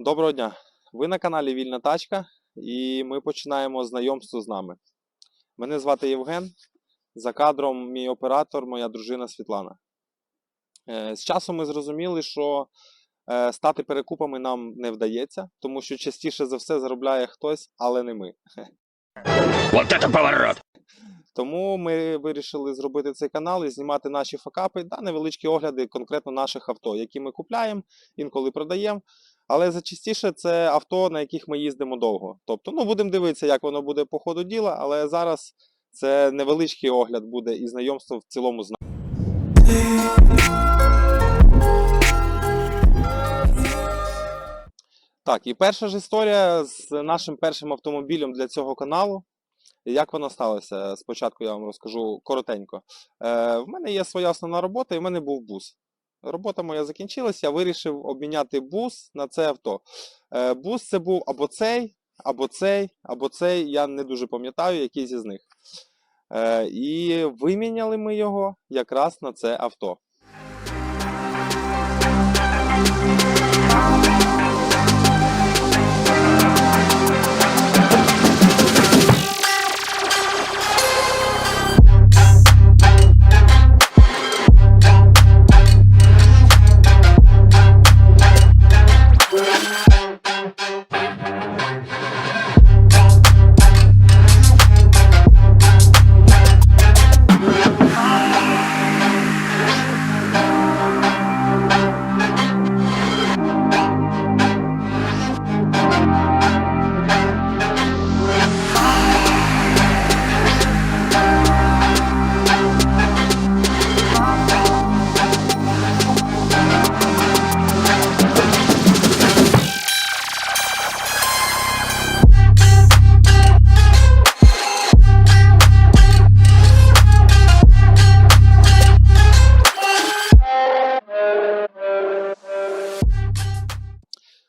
Доброго дня! Ви на каналі Вільна Тачка і ми починаємо знайомство з нами. Мене звати Євген. За кадром мій оператор, моя дружина Світлана. Е, З часом ми зрозуміли, що е, стати перекупами нам не вдається, тому що частіше за все заробляє хтось, але не ми. Вот это поворот! Тому ми вирішили зробити цей канал і знімати наші факапи та невеличкі огляди конкретно наших авто, які ми купляємо, інколи продаємо. Але зачастіше це авто, на яких ми їздимо довго. Тобто, ну будемо дивитися, як воно буде по ходу діла, але зараз це невеличкий огляд буде і знайомство в цілому з нами. Так, і перша ж історія з нашим першим автомобілем для цього каналу. Як воно сталося? Спочатку я вам розкажу коротенько. Е, в мене є своя основна робота, і в мене був бус. Робота моя закінчилася, я вирішив обміняти бус на це авто. Е, бус це був або цей, або цей, або цей. Я не дуже пам'ятаю, який із них. Е, і виміняли ми його якраз на це авто.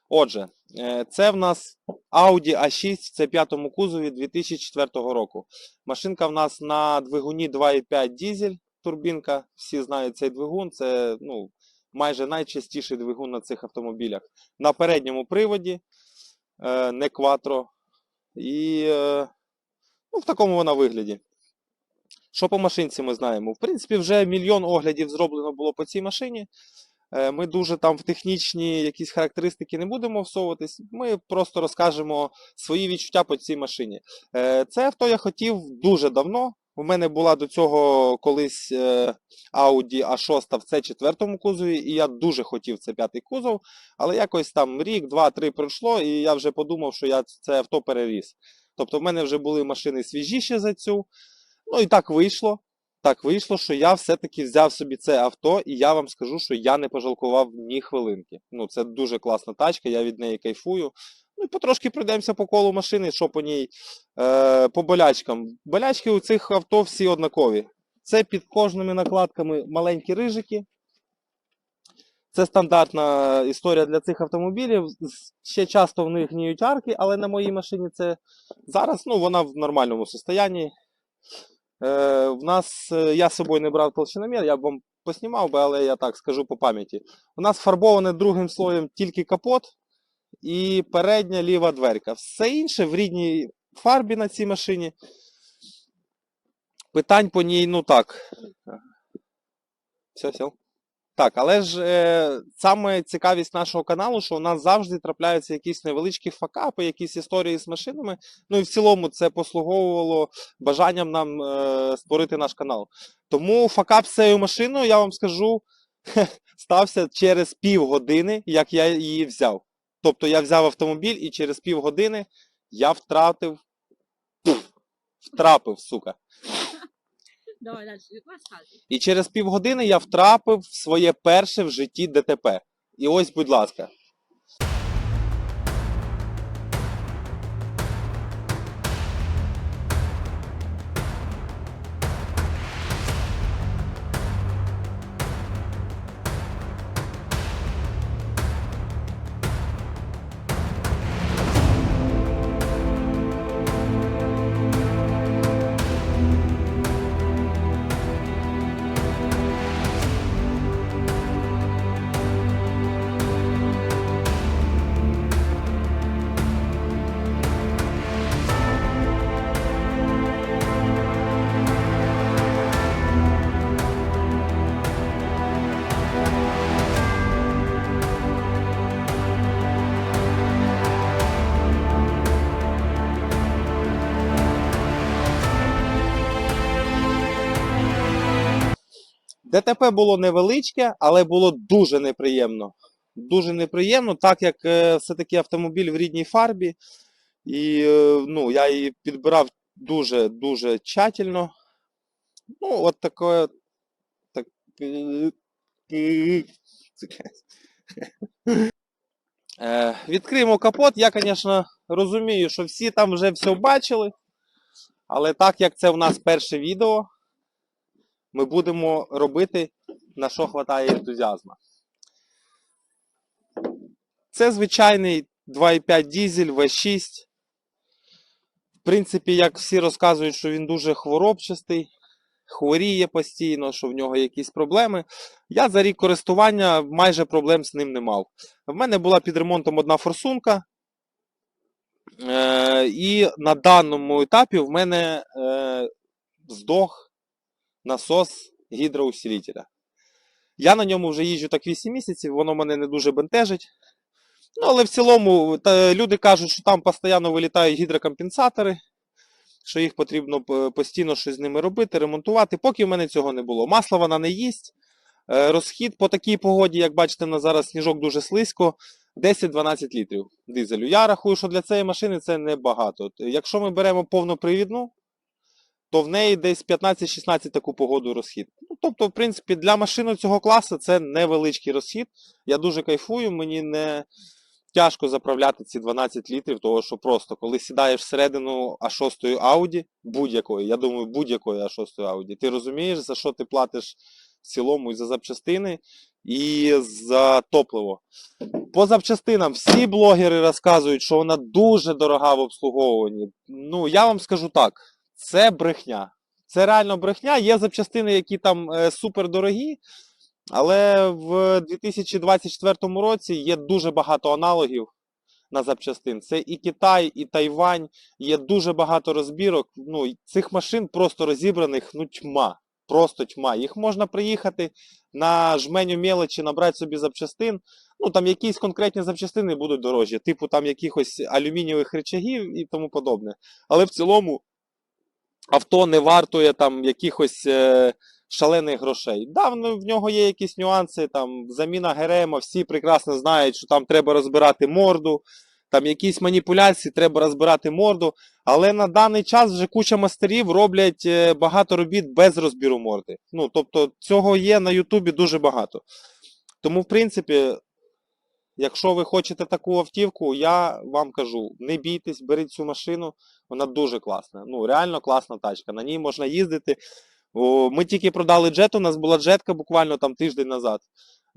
Отже, е, це в нас Audi A6 в c 5 кузові 2004 року. Машинка в нас на двигуні 2,5 дізель, турбінка. Всі знають цей двигун. Це ну, майже найчастіший двигун на цих автомобілях. На передньому приводі, е, не кватро. І е, ну, в такому вона вигляді. Що по машинці ми знаємо? В принципі, вже мільйон оглядів зроблено було по цій машині. Е, Ми дуже там в технічні якісь характеристики не будемо всовуватись. Ми просто розкажемо свої відчуття по цій машині. Е, Це авто я хотів дуже давно. У мене була до цього колись е, Audi A6 в c 4 кузові, і я дуже хотів це п'ятий кузов, але якось там рік, два, три пройшло, і я вже подумав, що я це авто переріс. Тобто в мене вже були машини свіжіші за цю. Ну і так вийшло. Так вийшло, що я все-таки взяв собі це авто, і я вам скажу, що я не пожалкував ні хвилинки. Ну, це дуже класна тачка, я від неї кайфую. Ну і потрошки пройдемося по колу машини, що по ній е, по болячкам. Болячки у цих авто всі однакові. Це під кожними накладками маленькі рижики. Це стандартна історія для цих автомобілів. Ще часто в них гніють арки, але на моїй машині це зараз ну, вона в нормальному стані. Е, в нас е, я з собою не брав толщиномір, я б вам поснімав би, але я так скажу по пам'яті. У нас фарбоване другим слоєм тільки капот і передня ліва дверка. Все інше в рідній фарбі на цій машині. Питань по ній, ну так. Все, все. Так, але ж е, саме цікавість нашого каналу, що у нас завжди трапляються якісь невеличкі факапи, якісь історії з машинами. Ну і в цілому це послуговувало бажанням нам е, створити наш канал. Тому факап з цією машиною, я вам скажу, стався через півгодини, як я її взяв. Тобто я взяв автомобіль і через півгодини я втратив. Пф, втрапив, сука. Давай далі. І через півгодини я втрапив в своє перше в житті ДТП. І ось, будь ласка. ДТП було невеличке, але було дуже неприємно. Дуже неприємно, так як е, все-таки автомобіль в рідній фарбі. І е, ну, я її підбирав дуже-дуже тщательно. Ну, от таке. Так, е, відкриємо капот. Я, звісно, розумію, що всі там вже все бачили. Але так як це в нас перше відео, ми будемо робити на що хватає ентузіазму. Це звичайний 2,5 дізель V6. В принципі, як всі розказують, що він дуже хворобчастий, хворіє постійно, що в нього якісь проблеми. Я за рік користування майже проблем з ним не мав. В мене була під ремонтом одна форсунка. Е, і на даному етапі в мене е, здох насос гідроусилителя. Я на ньому вже їжджу так 8 місяців, воно мене не дуже бентежить. Ну, але в цілому та, люди кажуть, що там постійно вилітають гідрокомпенсатори, що їх потрібно постійно щось з ними робити, ремонтувати. Поки в мене цього не було. Масло вона не їсть. Е, Розхід по такій погоді, як бачите, на зараз сніжок дуже слизько, 10-12 літрів дизелю. Я рахую, що для цієї машини це небагато. Якщо ми беремо повнопривідну, то в неї десь 15-16 таку погоду розхід. Ну, тобто, в принципі, для машини цього класу це невеличкий розхід. Я дуже кайфую, мені не тяжко заправляти ці 12 літрів, того що просто коли сідаєш всередину А6 Audi, будь-якої, я думаю, будь-якої А6 Audi, ти розумієш, за що ти платиш в цілому і за запчастини, і за топливо. По запчастинам всі блогери розказують, що вона дуже дорога в обслуговуванні. Ну, я вам скажу так, це брехня. Це реально брехня. Є запчастини, які там е, супер дорогі, але в 2024 році є дуже багато аналогів на запчастин. Це і Китай, і Тайвань, є дуже багато розбірок. Ну, цих машин просто розібраних ну, тьма. Просто тьма. Їх можна приїхати на жменю мелочі, набрати собі запчастин. Ну, там якісь конкретні запчастини будуть дорожчі, типу там якихось алюмінієвих речагів і тому подобне. Але в цілому авто не вартує там якихось е, шалених грошей. Да, в, в нього є якісь нюанси, там заміна ГРМ, всі прекрасно знають, що там треба розбирати морду, там якісь маніпуляції, треба розбирати морду. Але на даний час вже куча мастерів роблять е, багато робіт без розбіру морди. Ну, тобто цього є на Ютубі дуже багато. Тому, в принципі, якщо ви хочете таку автівку, я вам кажу, не бійтесь, беріть цю машину, вона дуже класна. Ну, реально класна тачка. На ній можна їздити. Ми тільки продали джет, у нас була джетка буквально там тиждень назад.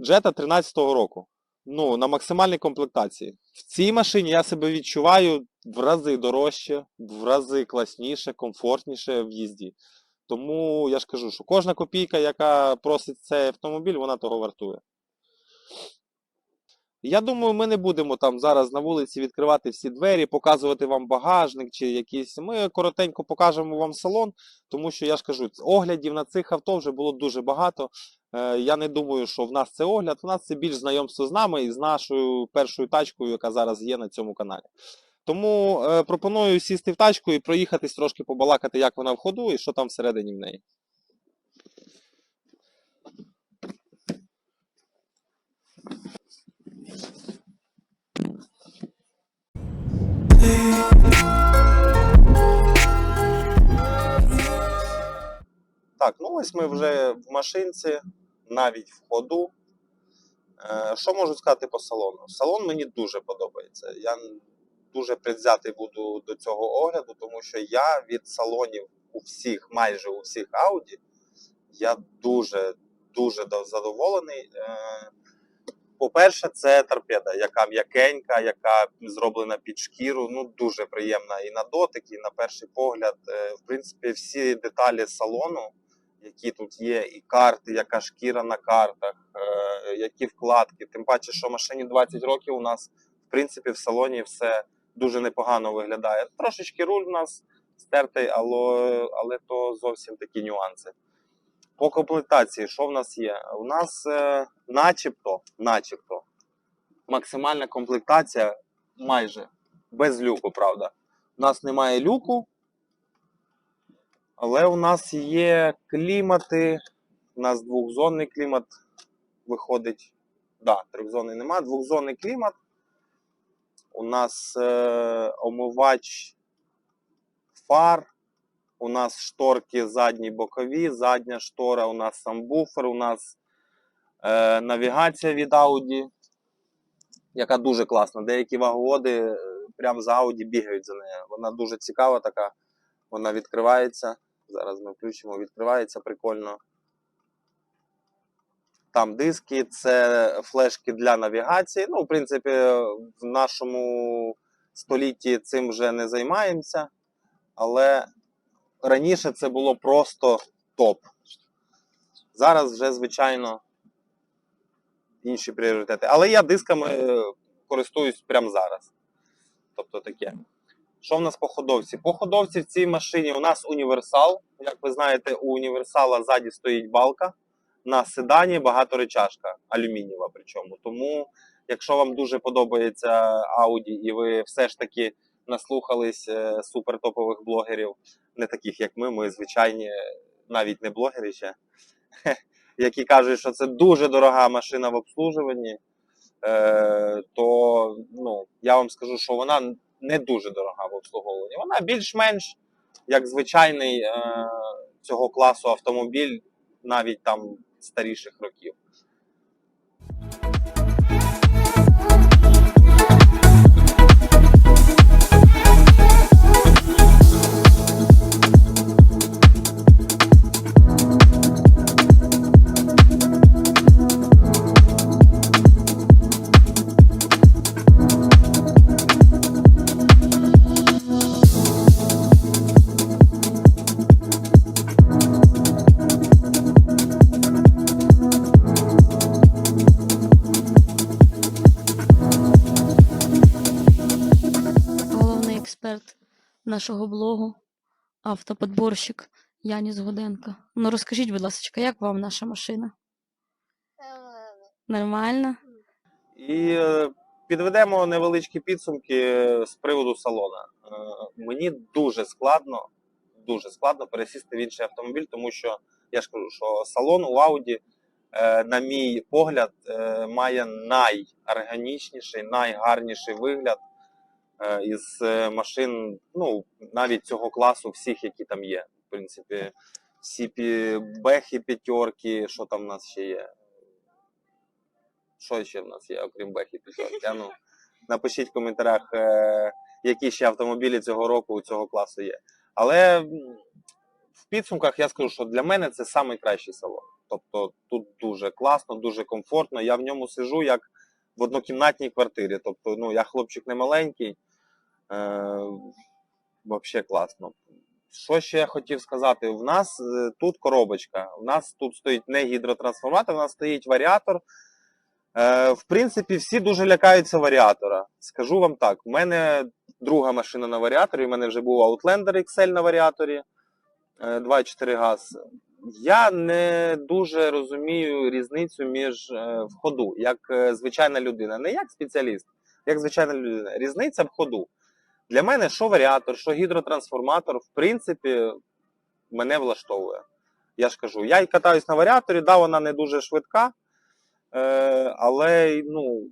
Джета 13-го року. Ну, на максимальній комплектації. В цій машині я себе відчуваю в рази дорожче, в рази класніше, комфортніше в їзді. Тому я ж кажу, що кожна копійка, яка просить цей автомобіль, вона того вартує. Я думаю, ми не будемо там зараз на вулиці відкривати всі двері, показувати вам багажник чи якісь. Ми коротенько покажемо вам салон, тому що я ж кажу, оглядів на цих авто вже було дуже багато. Е, Я не думаю, що в нас це огляд. У нас це більш знайомство з нами і з нашою першою тачкою, яка зараз є на цьому каналі. Тому е, пропоную сісти в тачку і проїхатись трошки побалакати, як вона в ходу і що там всередині в неї. Так, ну ось ми вже в машинці, навіть в ходу. Е, Що можу сказати по салону? Салон мені дуже подобається. Я дуже предвзятий буду до цього огляду, тому що я від салонів у всіх, майже у всіх Audi, я дуже дуже задоволений. Е, По-перше, це торпеда, яка м'якенька, яка зроблена під шкіру. Ну дуже приємна і на дотик, і на перший погляд. Е, В принципі, всі деталі салону, які тут є, і карти, яка шкіра на картах, е, які вкладки. Тим паче, що машині 20 років у нас, в принципі, в салоні все дуже непогано виглядає. Трошечки руль у нас стертий, але, але то зовсім такі нюанси. По комплектації, що в нас є? У нас е, начебто, начебто, максимальна комплектація майже без люку, правда. У нас немає люку, але у нас є клімати, У нас двохзонний клімат виходить. Да, трьохзонний нема, двохзонний клімат. У нас е, омивач фар. У нас шторки задні бокові, задня штора, у нас сам буфер, у нас е, навігація від Audi, яка дуже класна. Деякі ваговоди е, прямо за Audi бігають за нею. Вона дуже цікава така. Вона відкривається. Зараз ми включимо, відкривається прикольно. Там диски, це флешки для навігації. Ну, в принципі, в нашому столітті цим вже не займаємося, але раніше це було просто топ. Зараз вже, звичайно, інші пріоритети. Але я дисками е, користуюсь прямо зараз. Тобто таке. Що в нас по ходовці? По ходовці в цій машині у нас універсал. Як ви знаєте, у універсала ззаді стоїть балка. На седані багаторечашка, алюмінієва причому. Тому, якщо вам дуже подобається Audi і ви все ж таки наслухались е, супертопових блогерів, не таких як ми, ми звичайні, навіть не блогери ще, які кажуть, що це дуже дорога машина в обслужуванні, е, то ну, я вам скажу, що вона не дуже дорога в обслуговуванні. Вона більш-менш як звичайний е, цього класу автомобіль, навіть там старіших років. Нашого блогу, автоподборщик Яніс Гуденко. Ну розкажіть, будь ласка, як вам наша машина? Нормально? І е, підведемо невеличкі підсумки е, з приводу салона. Е, Мені дуже складно, дуже складно пересісти в інший автомобіль, тому що я ж кажу, що салон у е, на мій погляд, має найорганічніший, найгарніший вигляд із е, машин, ну навіть цього класу, всіх, які там є. В принципі, всі бехи, п'ятерки, що там в нас ще є. Що ще в нас є, окрім бехи п'ятерки? Ну, напишіть в коментарях, е, які ще автомобілі цього року у цього класу є. Але в підсумках я скажу, що для мене це найкращий салон. Тобто тут дуже класно, дуже комфортно. Я в ньому сижу як в однокімнатній квартирі. Тобто, ну, я хлопчик не маленький. Е, Взагалі класно. Що ще я хотів сказати? У нас е, тут коробочка. У нас тут стоїть не гідротрансформатор, у нас стоїть варіатор. Е, в принципі, всі дуже лякаються варіатора. Скажу вам так: у мене друга машина на варіаторі, у мене вже був Outlander XL на варіаторі е, 2.4 газ. Я не дуже розумію різницю між е, в ходу, як звичайна людина, не як спеціаліст, як звичайна людина. Різниця в ходу. Для мене що варіатор, що гідротрансформатор, в принципі, мене влаштовує. Я ж кажу, я й катаюсь на варіаторі, да, вона не дуже швидка, е, але ну,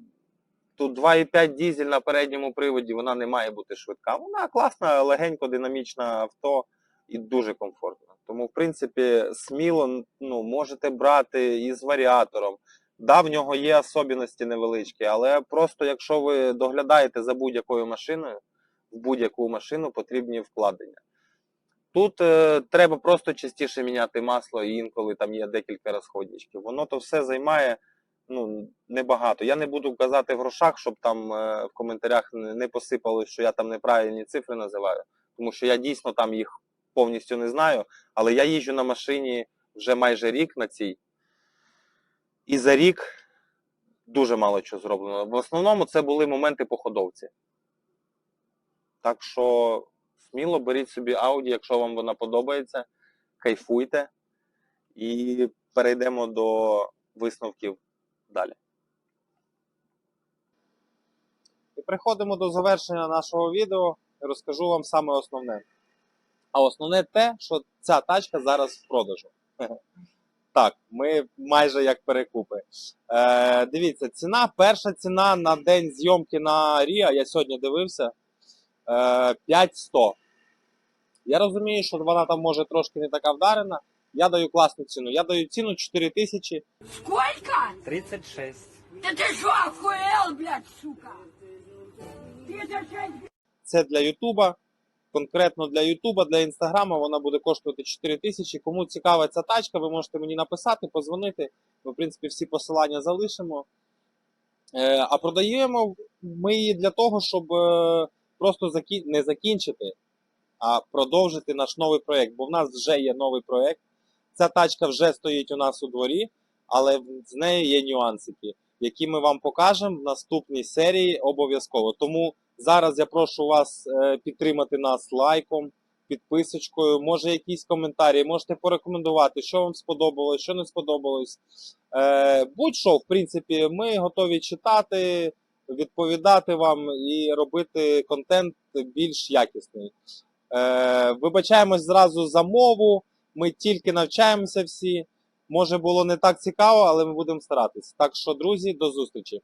тут 2,5 дізель на передньому приводі, вона не має бути швидка. Вона класна, легенько, динамічна авто і дуже комфортна. Тому, в принципі, сміло ну, можете брати і з варіатором. Да, в нього є особливості невеличкі, але просто якщо ви доглядаєте за будь-якою машиною, в будь-яку машину потрібні вкладення. Тут е, треба просто частіше міняти масло, і інколи там є декілька розходничків. Воно то все займає ну, небагато. Я не буду казати в грошах, щоб там е, в коментарях не, посипали, що я там неправильні цифри називаю, тому що я дійсно там їх повністю не знаю. Але я їжджу на машині вже майже рік на цій. І за рік дуже мало чого зроблено. В основному це були моменти по ходовці. Так що сміло беріть собі Audi, якщо вам вона подобається, кайфуйте. І перейдемо до висновків далі. І приходимо до завершення нашого відео і розкажу вам саме основне. А основне те, що ця тачка зараз в продажу. Так, ми майже як перекупи. Е, дивіться, ціна, перша ціна на день зйомки на Ріа, я сьогодні дивився, 5100. Я розумію, що вона там може трошки не така вдарена. Я даю класну ціну. Я даю ціну 4 тисячі. Сколько? 36. Да ты что, охуел, блядь, сука? Ты за шесть Це для Ютуба. Конкретно для Ютуба, для Інстаграма вона буде коштувати 4 тисячі. Кому цікава ця тачка, ви можете мені написати, позвонити. Ми, в принципі, всі посилання залишимо. Е, а продаємо ми її для того, щоб е, просто закі... не закінчити, а продовжити наш новий проєкт. Бо в нас вже є новий проєкт. Ця тачка вже стоїть у нас у дворі, але з нею є нюансики, які ми вам покажемо в наступній серії обов'язково. Тому зараз я прошу вас е, підтримати нас лайком, підписочкою, може якісь коментарі, можете порекомендувати, що вам сподобалось, що не сподобалось. Е, будь-що, в принципі, ми готові читати, відповідати вам і робити контент більш якісний. Е, вибачаємось зразу за мову. Ми тільки навчаємося всі. Може було не так цікаво, але ми будемо старатись. Так що, друзі, до зустрічі.